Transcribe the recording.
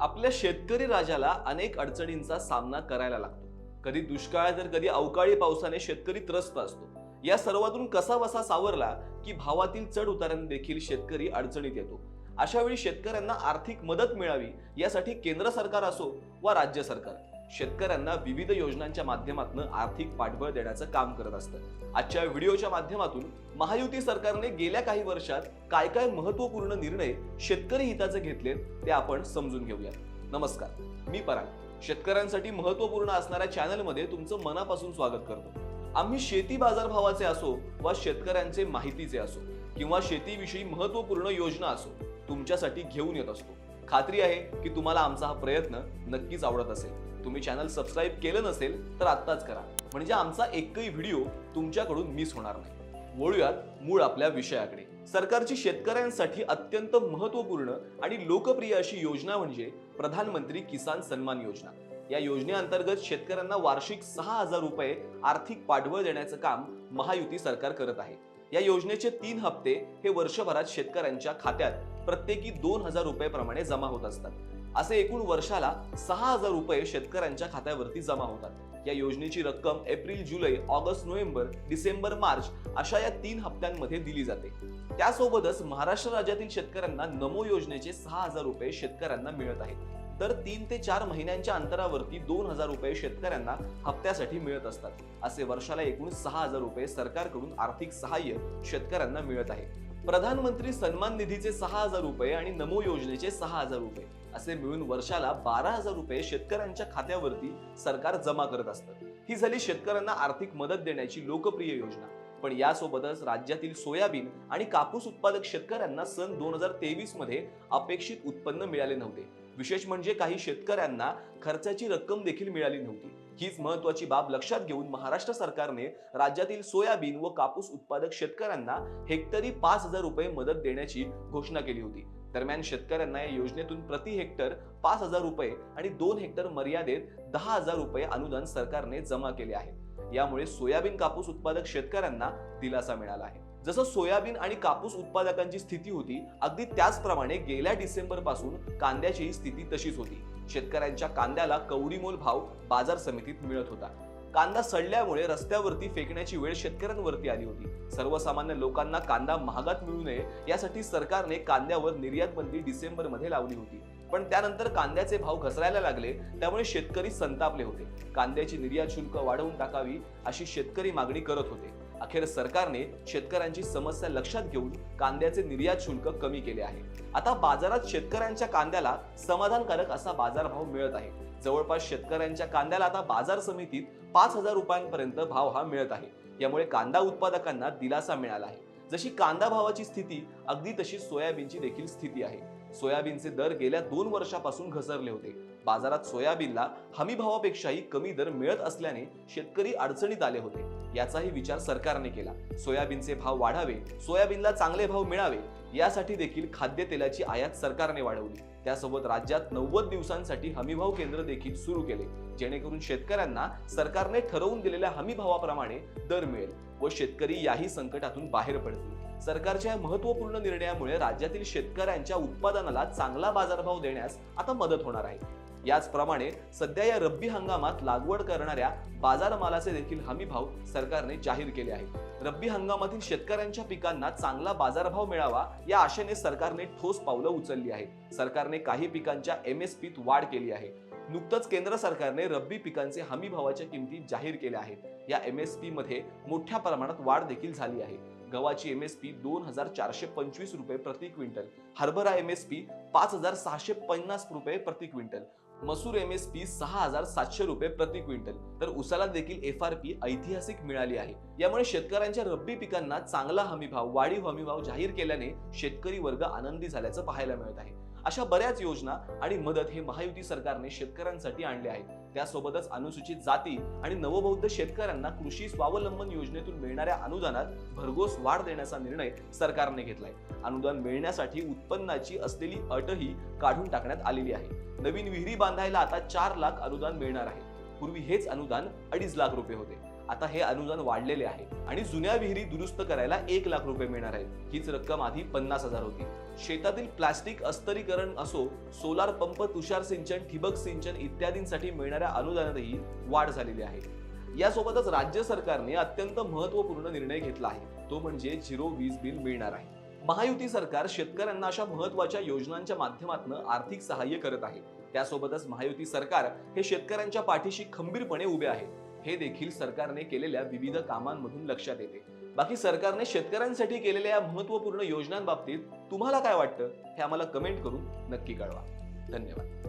आपल्या शेतकरी राजाला अनेक अडचणींचा सामना करायला लागतो. कधी दुष्काळ तर कधी अवकाळी पावसाने शेतकरी त्रस्त असतो. या सर्वातून कसा वसा सावरला की भावातील चढ उताराने देखील शेतकरी अडचणीत येतो? अशा वेळी शेतकऱ्यांना आर्थिक मदत मिळावी यासाठी केंद्र सरकार असो वा राज्य सरकार? शेतकऱ्यांना विविध योजनांच्या माध्यमातून आर्थिक पाठबळ देण्याचं काम करत असतं. आजच्या व्हिडिओच्या माध्यमातून महायुती सरकारने गेल्या काही वर्षात काय काय महत्त्वपूर्ण निर्णय शेतकरी हिताचे घेतले ते आपण समजून घेऊया नमस्कार मी पराग. शेतकऱ्यांसाठी महत्त्वपूर्ण असणाऱ्या चॅनलमध्ये तुमचं मनापासून स्वागत करतो. आम्ही शेती बाजारभावाचे असो वा शेतकऱ्यांचे माहितीचे असो किंवा शेतीविषयी महत्त्वपूर्ण योजना असो तुमच्यासाठी घेऊन येत असतो. खात्री आहे की तुम्हाला आमचा हा प्रयत्न नक्कीच आवडत असेल. तुम्ही चॅनल सबस्क्राईब केलं नसेल तर आत्ताच करा. म्हणजे आमचा एकही व्हिडिओ तुमच्याकडून मिस होणार नाही. वळूयात मूळ आपल्या विषयाकडे. सरकारची शेतकऱ्यांसाठी अत्यंत महत्त्वपूर्ण आणि लोकप्रिय अशी योजना म्हणजे प्रधानमंत्री किसान सन्मान योजना. या योजनेअंतर्गत शेतकऱ्यांना वार्षिक सहा हजार रुपये आर्थिक पाठबळ देण्याचं काम महायुती सरकार करत आहे. या योजनेचे तीन हप्ते हे वर्षभरात शेतकऱ्यांच्या खात्यात प्रत्येकी दोन हजार रुपये प्रमाणे जमा होत असतात. असे एकूण वर्षाला सहा हजार रुपये शेतकऱ्यांच्या खात्यावरती जमा होतात. या योजनेची रक्कम एप्रिल जुलै ऑगस्ट नोव्हेंबर डिसेंबर मार्च अशा या तीन हप्त्यांमध्ये दिली जाते. त्यासोबतच महाराष्ट्र राज्यातील शेतकऱ्यांना नमो योजनेचे सहा हजार रुपये शेतकऱ्यांना मिळत आहेत. तर तीन ते चार महिन्यांच्या अंतरावरती दोन हजार रुपये शेतकऱ्यांना हप्त्यासाठी मिळत असतात. असे वर्षाला एकूण सहा हजार रुपये सरकारकडून आर्थिक सहाय्य शेतकऱ्यांना मिळत आहे. प्रधानमंत्री सन्मान निधीचे सहा हजार रुपये आणि नमो योजनेचे सहा हजार रुपये असे मिळून वर्षाला बारा हजार रुपये शेतकऱ्यांच्या खात्यावरती सरकार जमा करत असतं. ही झाली शेतकऱ्यांना आर्थिक मदत देण्याची लोकप्रिय योजना. पण यासोबतच राज्यातील सोयाबीन आणि कापूस उत्पादक शेतकऱ्यांना सन दोन हजार तेवीसमध्ये अपेक्षित उत्पन्न मिळाले नव्हते. विशेष म्हणजे काही शेतकऱ्यांना खर्चाची रक्कम देखील मिळाली नव्हती. हीच महत्वाची बाब लक्षात घेऊन महाराष्ट्र सरकारने राज्यातील सोयाबीन व कापूस उत्पादक शेतकऱ्यांना हेक्टरी पाच हजार रुपये मदत देण्याची घोषणा केली होती. दरम्यान शेतकऱ्यांना या योजनेतून प्रति हेक्टर पाच हजार रुपये आणि दोन हेक्टर मर्यादेत दहा हजार रुपये अनुदान सरकारने जमा केले आहे. यामुळे सोयाबीन कापूस उत्पादक शेतकऱ्यांना दिलासा मिळाला आहे. जसं सोयाबीन आणि कापूस उत्पादकांची स्थिती होती अगदी त्याचप्रमाणे गेल्या डिसेंबरपासून कांद्याचीही स्थिती तशीच होती. शेतकऱ्यांच्या कांद्याला कवडीमोल भाव बाजार समितीत मिळत होता. कांदा सडल्यामुळे रस्त्यावरती फेकण्याची वेळ शेतकऱ्यांवरती आली होती. सर्वसामान्य लोकांना कांदा महागात मिळू नये यासाठी सरकारने कांद्यावर निर्यात बंदी डिसेंबरमध्ये लावली होती. पण त्यानंतर कांद्याचे भाव घसरायला लागले त्यामुळे शेतकरी संतापले होते. कांद्याची निर्यात शुल्क वाढवून टाकावी अशी शेतकरी मागणी करत होते. अखेर सरकारने शेतकऱ्यांची समस्या लक्षात घेऊन कांद्याचे निर्यात शुल्क कमी केले आहे. आता बाजारात शेतकऱ्यांच्या कांद्याला समाधानकारक असा बाजारभाव मिळत आहे. जवळपास शेतकऱ्यांच्या कांद्याला आता बाजार समितीत पाच हजार रुपयांपर्यंत भाव हा मिळत आहे. यामुळे कांदा उत्पादकांना दिलासा मिळाला आहे. जशी कांदा भावाची स्थिती अगदी तशी सोयाबीनची देखील स्थिती आहे. सोयाबीनचे दर गेल्या दोन वर्षापासून घसरले होते. बाजारात सोयाबीनला हमी भावापेक्षाही कमी दर मिळत असल्याने शेतकरी अडचणीत आले होते. याचाही विचार सरकारने केला. सोयाबीनचे भाव वाढावे सोयाबीनला चांगले भाव मिळावे यासाठी देखील खाद्यतेलाची आयात सरकारने वाढवली. त्यासोबत राज्यात नव्वद दिवसांसाठी हमीभाव केंद्र देखील सुरू केले. जेणेकरून शेतकऱ्यांना सरकारने ठरवून दिलेल्या हमीभावाप्रमाणे दर मिळेल व शेतकरी याही संकटातून बाहेर पडतील. सरकारच्या महत्त्वपूर्ण निर्णयामुळे राज्यातील शेतकऱ्यांच्या उत्पादनाला चांगला बाजारभाव देण्यास आता मदत होणार आहे. याचप्रमाणे सध्या या रब्बी हंगामात लागवड करणाऱ्या बाजारमालाचे देखील हमी भाव सरकारने जाहीर केले आहेत. रब्बी हंगामातील शेतकऱ्यांच्या पिकांना चांगला बाजारभाव मिळावा या आशेने सरकारने ठोस पावलं उचलली आहेत. सरकारने काही पिकांच्या एम एस पीत वाढ केली आहे. नुकतंच केंद्र सरकारने रब्बी पिकांचे हमी भावाच्या किमती जाहीर केल्या आहेत. या एम एस पी मध्ये मोठ्या प्रमाणात वाढ देखील झाली आहे. गव्हाची एम एस पी दोन हजार चारशे पंचवीस रुपये प्रति क्विंटल. हरभरा एम एस पी पाच हजार सहाशे पन्नास रुपये प्रति क्विंटल. मसूर एम एस पी सहा हजार सातशे रुपये प्रति क्विंटल. तर उसाला देखील एफ आर पी ऐतिहासिक मिळाली आहे. यामुळे शेतकऱ्यांच्या रब्बी पिकांना चांगला हमीभाव वाढीव हमीभाव जाहीर केल्याने शेतकरी वर्ग आनंदी झाल्याचं पाहायला मिळत आहे. अशा बऱ्याच योजना आणि मदत हे महायुती सरकारने शेतकऱ्यांसाठी आणले आहेत. त्यासोबतच अनुसूचित जाती आणि नवबौद्ध शेतकऱ्यांना कृषी स्वावलंबन योजनेतून मिळणाऱ्या अनुदानात भरघोस वाढ देण्याचा निर्णय सरकारने घेतलाय. अनुदान मिळण्यासाठी उत्पन्नाची असलेली अटही काढून टाकण्यात आलेली आहे. नवीन विहिरी बांधायला आता चार लाख अनुदान मिळणार आहे. पूर्वी हेच अनुदान अडीच लाख रुपये होते. आता हे अनुदान वाढलेले आहे. आणि जुन्या विहिरी दुरुस्त करायला एक लाख रुपये मिळणार आहेत. हीच रक्कम आधी पन्नास हजार होती. शेतातील प्लास्टिक अस्तरीकरण असो सोलार पंप तुषार सिंचन ठिबक सिंचन इत्यादींसाठी मिळणाऱ्या अनुदानातही वाढ झालेली आहे. यासोबतच राज्य सरकारने अत्यंत महत्त्वपूर्ण निर्णय घेतला आहे. तो म्हणजे झिरो वीज बिल मिळणार आहे. महायुती सरकार शेतकऱ्यांना अशा महत्त्वाच्या योजनांच्या माध्यमातून आर्थिक सहाय्य करत आहे. त्यासोबतच महायुती सरकार हे शेतकऱ्यांच्या पाठीशी खंबीरपणे उभे आहे. हे देखील सरकारने केलेल्या विविध कामांमधून लक्षात येते. बाकी सरकारने शेतकऱ्यांसाठी केलेल्या या महत्त्वपूर्ण योजनांबाबतीत तुम्हाला काय वाटतं? हे आम्हाला कमेंट करून नक्की कळवा. धन्यवाद.